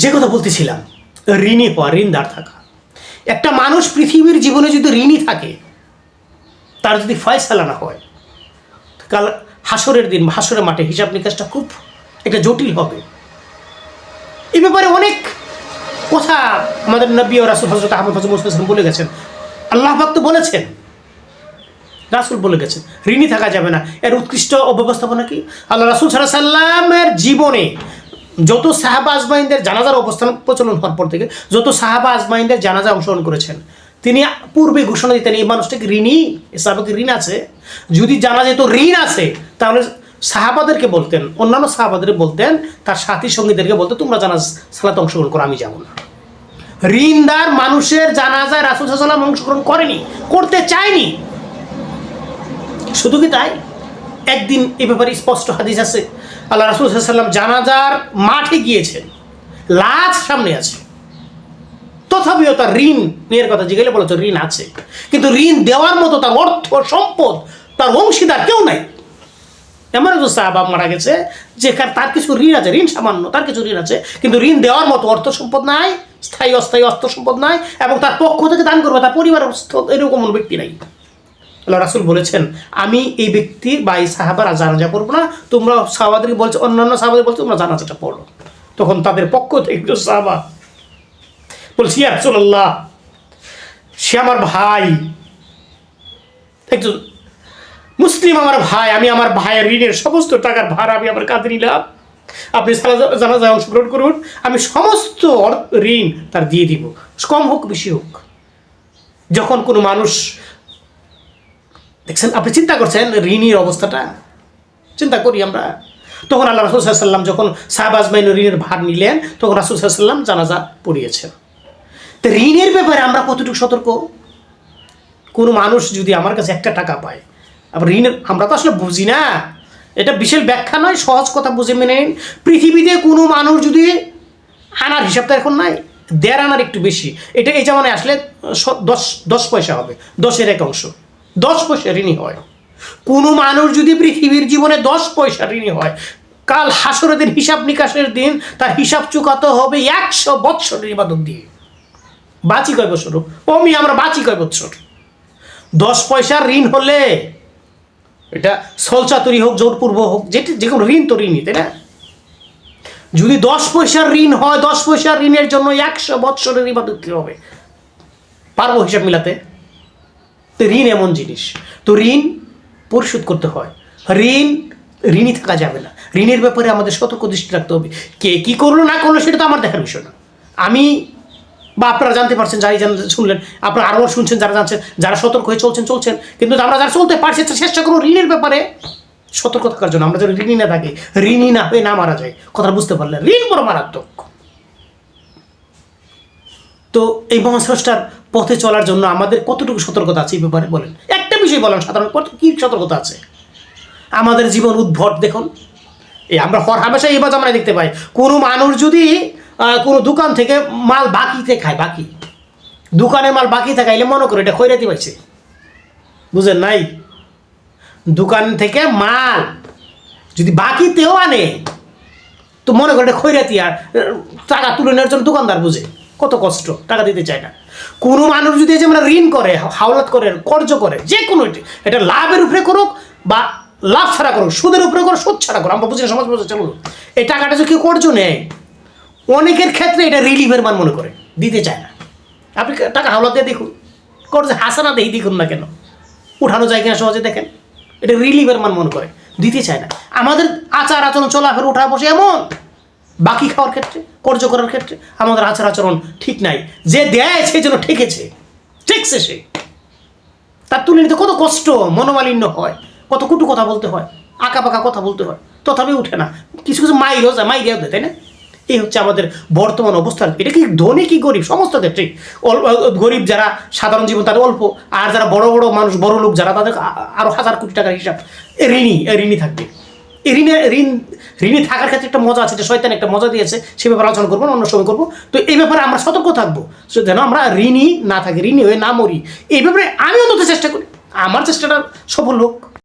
যে কথা বলতেছিলাম, ঋণী হওয়া ঋণদার থাকা। একটা মানুষ পৃথিবীর জীবনে যদি ঋণী থাকে, তার যদি ফয়সালা না হয়, কাল হাসরের দিন, হাসরের মাঠে হিসাব নিকাশটা খুব একটা জটিল হবে। এ ব্যাপারে অনেক কথা আমাদের নবী ও রাসুল হজরত আহমদ হজরত মুসলিম বলে গেছেন আল্লাহ ভক্ত বলেছেন, রাসুল বলে গেছেন, ঋণী থাকা যাবে না। এর উৎকৃষ্ট অব্যবস্থাপনা কি? আল্লাহ রাসুল সাল্লামের জীবনে যত সাহাবা আজমাইনদের জানাজার অবস্থান প্রচলন হওয়ার পর থেকে, যত সাহাবা আজমাইনদের জানাজা অংশগ্রহণ করেছেন, তিনি পূর্বে ঘোষণা দিতেন, এই মানুষটাকে ঋণই সাহাবাকে ঋণ আছে। যদি জানা যেত ঋণ আছে, তাহলে সাহাবাদেরকে বলতেন, অন্যান্য সাহাবাদের বলতেন, তার সাথী সঙ্গীদেরকে বলতেন, তোমরা জানাজ, সালাতে অংশগ্রহণ করো, আমি যাব না। ঋণদার মানুষের জানাজায় রাসুল সাল্লাম অংশগ্রহণ করেনি, করতে চায়নি। শুধু কি তাই? একদিন এ ব্যাপারে স্পষ্ট হাদিস আছে। আল্লাহ রাসুল সাল্লাম জানাজার মাঠে গিয়েছেন। লাশ সামনে আছে। তথাপিও তার ঋণ এর কথা জিজ্ঞেলে বলেছে ঋণ আছে। কিন্তু ঋণ দেওয়ার মতো তার অর্থ, সম্পদ তার অংশীদার কেউ নাই। এমন একজন সাহাবাব মারা গেছে যে তার কিছু ঋণ আছে, ঋণ সামান্য, তার কিছু ঋণ আছে, কিন্তু ঋণ দেওয়ার মতো অর্থ সম্পদ নাই, স্থায়ী অস্থায়ী অর্থ সম্পদ নাই এবং তার পক্ষ থেকে দান করবে, তার পরিবার এরকম ব্যক্তি নাই। আল্লাহ রাসুল বলেছেন, আমি এই ব্যক্তি বা এই সাহাবার আর জানাজা পড়ব না। তোমরা সাহাবাদেরকে বলছো, অন্যান্য সাহাবাদের বলছো, তোমরা জানাজাটা পড়ো। তখন তাদের পক্ষ থেকে সাহাবা বলছি আল্লাহ সে আমার ভাই। একজন মুসলিম আমার ভাই, আমি আমার ভাইয়ের ঋণের সমস্ত টাকার ভার আমি আমার কাঁধে নিলাম। আপনি জানাজায় অংশগ্রহণ করুন, আমি সমস্ত ঋণ তার দিয়ে দিব। কম হোক, বেশি হোক। যখন কোনো মানুষ দেখছেন? আপনি চিন্তা করছেন ঋণের অবস্থাটা? চিন্তা করি আমরা। তখন আল্লাহ রাসুল সাল্লাম যখন সাহাবাজ মাইন ঋণের ভার নিলেন, তখন রাসুল সাল্লাম জানাজা পড়িয়েছেন। তো ঋণের ব্যাপারে আমরা কতটুকু সতর্ক? কোনো মানুষ যদি আমার কাছে একটা টাকা পায়, আবার ঋণের, আমরা তো আসলে বুঝি না। এটা বিশেষ ব্যাখ্যা নয়, সহজ কথা বুঝে মেনে নিন। পৃথিবীতে কোনো মানুষ যদি আনার হিসাবটা এখন নাই, দেড় আনার একটু বেশি। এটা এই জামানায় আসলে দশ দশ পয়সা হবে, দশের এক অংশ। দশ পয়সা ঋণী হয়। কোনো মানুষ যদি পৃথিবীর জীবনে দশ পয়সা ঋণী হয়, কাল হাসরের হিসাব নিকাশের দিন তার হিসাব চুকাতে হবে একশো বৎসরের ইবাদত দিয়ে। বাঁচি কয় বছর অমি, আমরা বাঁচি কয় বছর দশ পয়সার ঋণ হলে এটা সলচাতুরি হোক, জোরপূর্ব হোক, যেটি যে কোনো ঋণ তো ঋণই, তাই না? যদি দশ পয়সার ঋণ হয়, দশ পয়সার ঋণের জন্য একশো বৎসরের ইবাদত হবে। পারব হিসাব মিলাতে? তো ঋণ এমন জিনিস। তো ঋণ পরিশোধ করতে হয়। ঋণ, ঋণই থাকা যাবে না। ঋণের ব্যাপারে আমাদের সতর্ক দৃষ্টি রাখতে হবে। কে কী করল না করল সেটা তো আমার দেখার বিষয় না। আমি বা আপনারা জানতে পারছেন, যারাই জান শুনলেন, আপনারা আরও শুনছেন, যারা জানছেন, যারা সতর্ক হয়ে চলছেন চলছেন। কিন্তু আমরা যারা চলতে পারছি চেষ্টা করুন ঋণের ব্যাপারে সতর্ক থাকার জন্য। আমরা যেন ঋণী না থাকি, ঋণী না হয়ে না মারা যায় কথা বুঝতে পারলেন ঋণ বড় মারাত্মক। তো এই মহাস্রষ্টার পথে চলার জন্য আমাদের কতটুকু সতর্কতা আছে এই ব্যাপারে বলেন। একটা বিষয় বলেন সাধারণ কত কী সতর্কতা আছে? আমাদের জীবন উদ্ভট, দেখুন। এই আমরা হর হামেশা এই জামানায় দেখতে পাই। কোনো মানুষ যদি কোনো দোকান থেকে মাল বাকিতে খায়, বাকি। দোকানে মাল বাকি থাকাইলে মনে করে এটা খৈরাতি পাইছে। বুঝেন নাই? দোকান থেকে মাল যদি বাকিতেও আনে, তো মনে করে এটা খৈরাতি আর টাকা তুলে নেওয়ার জন্য দোকানদার বুঝে। কত কষ্ট, টাকা দিতে চায় না। কোনো মানুষ যদি যে ঋণ করে, হাওলাত করে, কর্জ করে, যে কোনো এটা লাভের উপরে করুক বা লাভ ছাড়া করুক, সুদের উপরে করুক, সুদ ছাড়া করুক, আমরা বুঝি সমাজ বুঝে, চলুন। এই টাকাটা যদি কেউ কর্জ নেয়, অনেকের ক্ষেত্রে এটা রিলিফের মান মনে করে, দিতে চায় না। আপনি টাকা হাওলাত দেখুন, কর্জ হাসানা দেই দেখুন না কেন? উঠানো যায় কিনা সহজে দেখেন? এটা রিলিফের মান মনে করে, দিতে চায় না। আমাদের আচার আচরণ চলাফেরা উঠা বসে এমন বাকি খাওয়ার ক্ষেত্রে, কর্য করার ক্ষেত্রে আমাদের আচার আচরণ ঠিক নাই। যে দেয় সেই জন্য ঠেকেছে। ঠেকছে সে। তার তুলে নিতে কত কষ্ট, মনোমালিন্য হয়, কত কুটু কথা বলতে হয় আঁকা পাকা কথা বলতে হয়, তথাপি উঠে না। কিছু কিছু মাইরও যায় মাইরিয়াও দেয়, তাই না? এই হচ্ছে আমাদের বর্তমান অবস্থা এটা কি ধনী কি গরিব? সমস্ত ক্ষেত্রেই। গরিব যারা সাধারণ জীবন তাদের অল্প, আর যারা বড় বড় মানুষ বড় লোক যারা, তাদের আ- আরও হাজার কোটি টাকার হিসাব ঋণী ঋণী থাকবে। এই ঋণে, ঋণ, ঋণে থাকার ক্ষেত্রে একটা মজা আছে, যে শয়তান একটা মজা দিয়েছে, সে ব্যাপারে আলোচনা করব অন্য সময় করব। তো এই ব্যাপারে আমরা সতর্ক থাকব যেন আমরা ঋণই না থাকি, ঋণী হয়ে না মরি। এই ব্যাপারে আমি অন্তত চেষ্টা করি। আমার চেষ্টাটা সফল হোক।